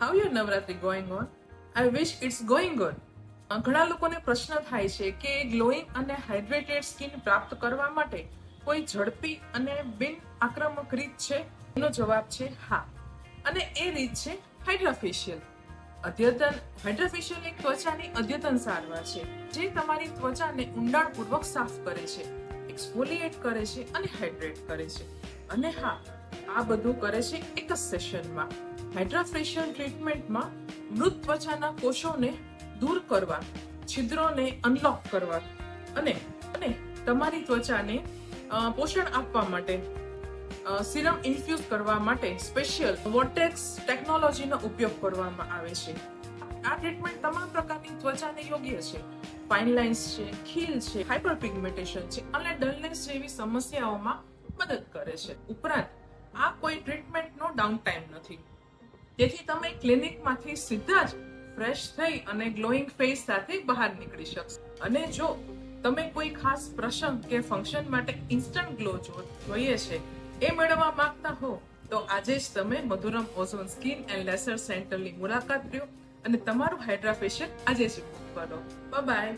How your Navratri going on I wish it's going on ઘણા લોકોને પ્રશ્ન થાય છે કે ગ્લોઈંગ અને હાઇડ્રેટેડ સ્કિન પ્રાપ્ત કરવા માટે કોઈ ઝડપી અને બિન આક્રમક રીત છે? એનો જવાબ છે હા. અને એ રીત છે હાઇડ્રાફેશિયલ અદ્યતન હાઇડ્રાફેશિયલ એક ત્વચાની અદ્યતન સારવાર છે, જે તમારી ત્વચાને ઊંડાણપૂર્વક સાફ કરે છે એક્સફોલિએટ કરે છે અને હાઇડ્રેટ કરે છે. અને હા, આ બધું કરે છે એક જ સેશનમાં હાઇડ્રાફેશિયલ ટ્રીટમેન્ટમાં મૃત ત્વચાના કોષોને દૂર કરવા, છિદ્રોને અનલોક કરવા અને અને તમારી ત્વચાને પોષણ આપવા માટે સિરમ ઇન્ફ્યુઝ કરવા માટે સ્પેશિયલ વોટેક્સ ટેકનોલોજીનો ઉપયોગ કરવામાં આવે છે. આ ટ્રીટમેન્ટ તમામ પ્રકારની ત્વચાને યોગ્ય છે. ફાઇન લાઇન્સ છે, ખીલ છે હાઇપર પિગમેન્ટેશન છે અને ડલનેસ જેવી સમસ્યાઓમાં મદદ કરે છે. ઉપરાંત, આ કોઈ ટ્રીટમેન્ટનો ડાઉન ટાઈમ નથી. તેથી તમે ક્લિનિકમાંથી સીધા જ ફ્રેશ થઈ અને ગ્લોઈંગ ફેસ સાથે બહાર નીકળી શકશો. અને જો તમે કોઈ ખાસ પ્રસંગ કે ફંક્શન માટે ઇન્સ્ટન્ટ ગ્લો જોઈએ છે, એ મેળવવા માંગતા હો, તો આજે જ તમે Madhuram ozone skin and laser સેન્ટરની મુલાકાત લ્યો અને તમારું હાઇડ્રા ફેશિયલ આજે જ બુક કરો. બાય.